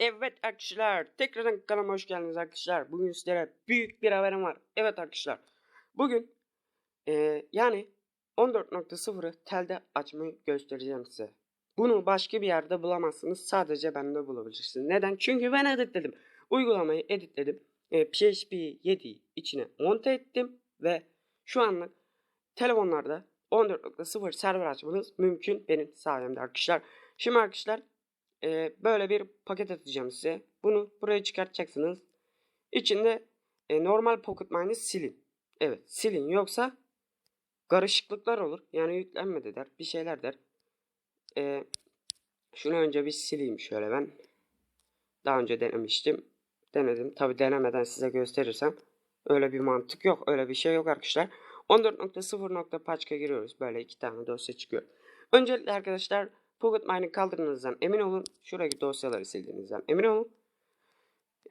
Evet arkadaşlar tekrardan kanalıma hoş geldiniz arkadaşlar. Bugün sizlere büyük bir haberim var. Evet arkadaşlar bugün eee, yani 14.0'ı telde açmayı göstereceğim size. Bunu başka bir yerde bulamazsınız. Sadece bende bulabilirsiniz. Neden? Çünkü ben editledim. Uygulamayı editledim. E, PHP 7'yi içine monte ettim ve şu anlık telefonlarda 14.0 server açmanız mümkün benim sayemde arkadaşlar. Şimdi arkadaşlar e, böyle bir paket atacağım size. Bunu buraya çıkartacaksınız. İçinde e, normal Pocket Mine'i silin. Evet silin yoksa karışıklıklar olur. Yani yüklenmedi der. Bir şeyler der. E, şunu önce bir sileyim şöyle ben. Daha önce denemiştim. Denedim. Tabi denemeden size gösterirsem öyle bir mantık yok. Öyle bir şey yok arkadaşlar. 14.0.patch'a giriyoruz. Böyle iki tane dosya çıkıyor. Öncelikle arkadaşlar Pocket Mine'i kaldırdığınızdan emin olun. Şuradaki dosyaları sildiğinizden emin olun.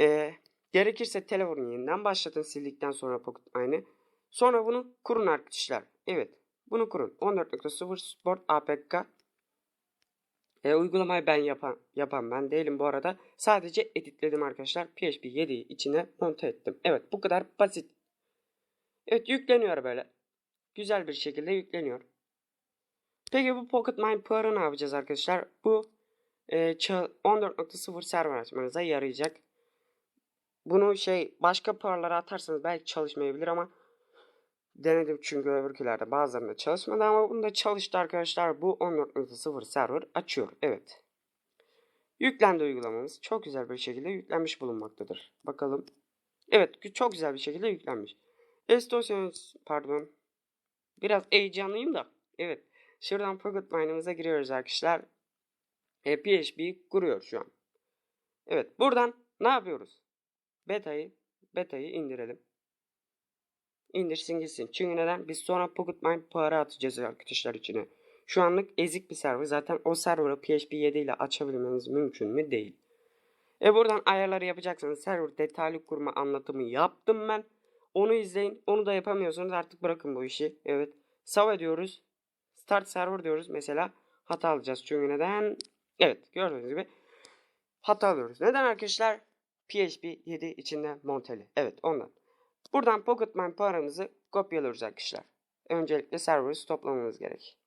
Ee, gerekirse telefonu yeniden başlatın sildikten sonra Pocket Mine'i. Sonra bunu kurun arkadaşlar. Evet. Bunu kurun. 14.0 Sport APK. E, uygulamayı ben yapan, yapan ben değilim bu arada. Sadece editledim arkadaşlar. PHP 7'yi içine monte ettim. Evet bu kadar basit. Evet yükleniyor böyle. Güzel bir şekilde yükleniyor. Peki bu Pocket Mine Power'ı ne yapacağız arkadaşlar? Bu e, ça- 14.0 server açmanıza yarayacak. Bunu şey başka power'lara atarsanız belki çalışmayabilir ama denedim çünkü öbürkülerde bazılarında çalışmadı ama bunda çalıştı arkadaşlar. Bu 14.0 server açıyor. Evet. Yüklendi uygulamamız. Çok güzel bir şekilde yüklenmiş bulunmaktadır. Bakalım. Evet çok güzel bir şekilde yüklenmiş. Estosyon pardon. Biraz heyecanlıyım da. Evet. Şuradan Pocket Mine'ımıza giriyoruz arkadaşlar. E, PHP kuruyor şu an. Evet. Buradan ne yapıyoruz? Beta'yı beta'yı indirelim. İndirsin gitsin. Çünkü neden? Biz sonra Pocket Mine para atacağız arkadaşlar içine. Şu anlık ezik bir server. Zaten o server'ı PHP 7 ile açabilmeniz mümkün mü? Değil. E buradan ayarları yapacaksınız. Server detaylı kurma anlatımı yaptım ben. Onu izleyin. Onu da yapamıyorsanız artık bırakın bu işi. Evet. Save diyoruz. Start server diyoruz mesela. Hata alacağız. Çünkü neden? Evet gördüğünüz gibi hata alıyoruz. Neden arkadaşlar? PHP 7 içinde monteli. Evet ondan. Buradan Pocketman paranızı kopyalıyoruz arkadaşlar. Öncelikle server'ı stoplamanız gerek.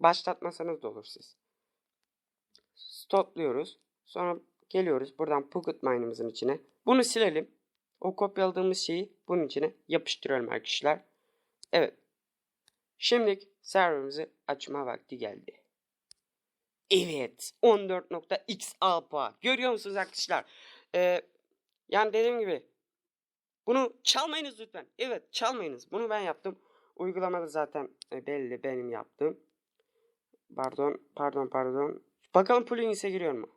Başlatmasanız da olur siz. Stopluyoruz. Sonra geliyoruz buradan Pocket Mine'ımızın içine. Bunu silelim. O kopyaladığımız şeyi bunun içine yapıştırıyorum arkadaşlar. Evet. Şimdi serverimizi açma vakti geldi. Evet. 14.x alfa. Görüyor musunuz arkadaşlar? Ee, yani dediğim gibi bunu çalmayınız lütfen. Evet çalmayınız. Bunu ben yaptım. Uygulamada zaten e, belli benim yaptım. Pardon pardon pardon. Bakalım plugins'e giriyor mu?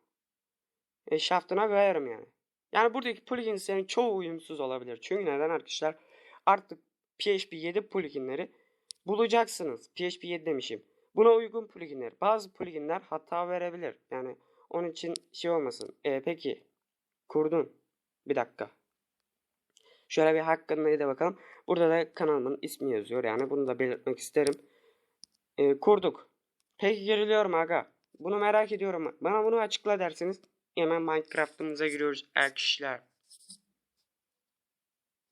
E, shaft'ına koyarım yani. Yani buradaki plugins'lerin çoğu uyumsuz olabilir. Çünkü neden arkadaşlar? Artık PHP 7 pluginleri bulacaksınız. PHP 7 demişim. Buna uygun pluginler. Bazı pluginler hata verebilir. Yani onun için şey olmasın. E, peki kurdun. Bir dakika. Şöyle bir hakkında da bakalım. Burada da kanalımın ismi yazıyor. Yani bunu da belirtmek isterim. E, kurduk. Peki giriliyorum aga. Bunu merak ediyorum. Bana bunu açıkla dersiniz. Hemen Minecraft'ımıza giriyoruz arkadaşlar.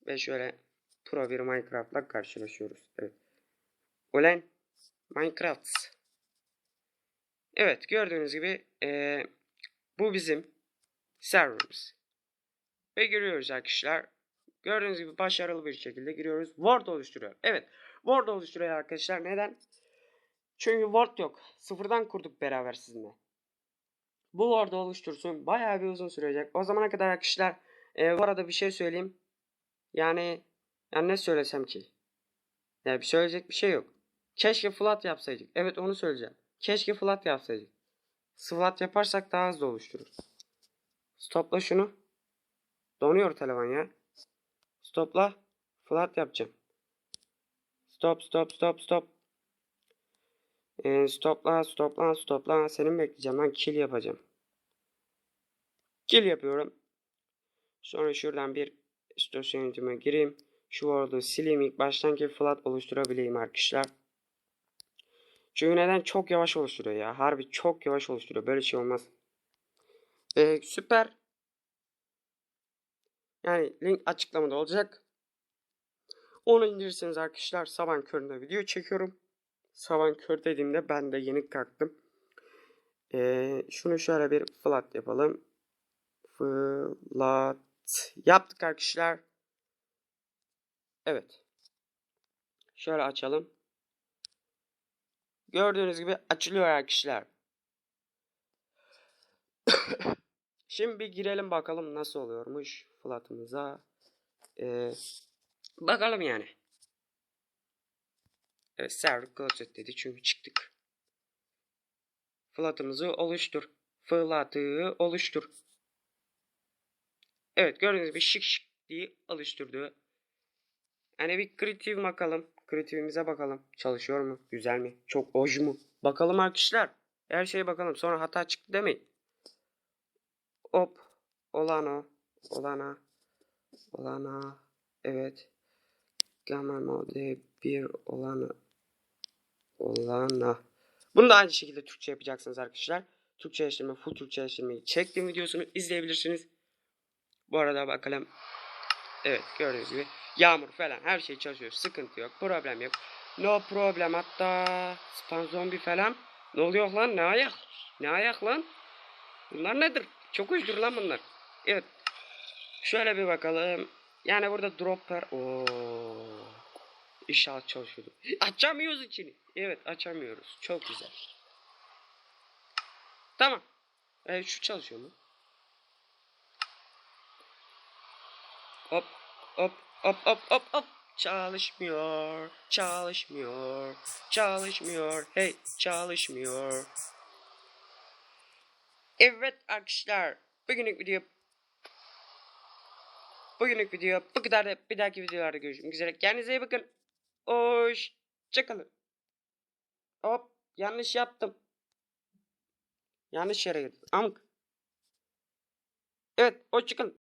Ve şöyle pro bir Minecraft'la karşılaşıyoruz. Evet. Ulan Minecraft. Evet gördüğünüz gibi eee, bu bizim serverımız. Ve giriyoruz arkadaşlar. Gördüğünüz gibi başarılı bir şekilde giriyoruz. Word oluşturuyor. Evet. Word oluşturuyor arkadaşlar. Neden? Çünkü Word yok. Sıfırdan kurduk beraber sizinle. Bu Word'u oluştursun. Bayağı bir uzun sürecek. O zamana kadar arkadaşlar e, bu arada bir şey söyleyeyim. Yani yani ne söylesem ki? Yani bir söyleyecek bir şey yok. Keşke flat yapsaydık. Evet onu söyleyeceğim. Keşke flat yapsaydık. Flat yaparsak daha hızlı oluşturur. Stopla şunu. Donuyor telefon ya. Stopla. Flat yapacağım. Stop stop stop stop. Ee, stopla stopla stopla. Senin bekleyeceğim lan kill yapacağım. Kill yapıyorum. Sonra şuradan bir istasyon yönetime gireyim. Şu word'u sileyim ilk baştan ki flat oluşturabileyim arkadaşlar. Çünkü neden çok yavaş oluşturuyor ya. Harbi çok yavaş oluşturuyor. Böyle şey olmaz. Ee, süper. Yani link açıklamada olacak. Onu indirirseniz arkadaşlar sabah köründe video çekiyorum. Sabah kör dediğimde ben de yeni kalktım. Ee, şunu şöyle bir flat yapalım. Flat yaptık arkadaşlar. Evet. Şöyle açalım. Gördüğünüz gibi açılıyor arkadaşlar. Şimdi bir girelim bakalım nasıl oluyormuş flatımıza. Ee, bakalım yani. Evet server closet dedi çünkü çıktık. Flatımızı oluştur. Flatı oluştur. Evet gördüğünüz gibi şık şık diye oluşturdu. Yani bir kreatif bakalım. Kreatifimize bakalım. Çalışıyor mu? Güzel mi? Çok oj mu? Bakalım arkadaşlar. Her şeye bakalım. Sonra hata çıktı demeyin. Hop. Olan o. Olana. Olana. Evet. Gamma mode 1 olana. Olana. Bunu da aynı şekilde Türkçe yapacaksınız arkadaşlar. Türkçeleştirme, full Türkçeleştirmeyi çektiğim videosunu izleyebilirsiniz. Bu arada bakalım. Evet gördüğünüz gibi yağmur falan her şey çalışıyor. Sıkıntı yok. Problem yok. No problem hatta spam zombi falan. Ne oluyor lan? Ne ayak? Ne ayak lan? Bunlar nedir? Çok uçtur lan bunlar. Evet. Şöyle bir bakalım. Yani burada dropper. Oo. İnşallah çalışıyordu. Açamıyoruz içini. Evet açamıyoruz. Çok güzel. Tamam. Ee, şu çalışıyor mu? Hop hop hop hop hop hop. Çalışmıyor. Çalışmıyor. Çalışmıyor. Hey çalışmıyor. Evet arkadaşlar. Bugünlük video Bugünlük video bu kadar. Bir dahaki videolarda görüşmek üzere. Kendinize iyi bakın. Hoşçakalın. Hop yanlış yaptım. Yanlış yere girdim. Amk. Evet hoşçakalın.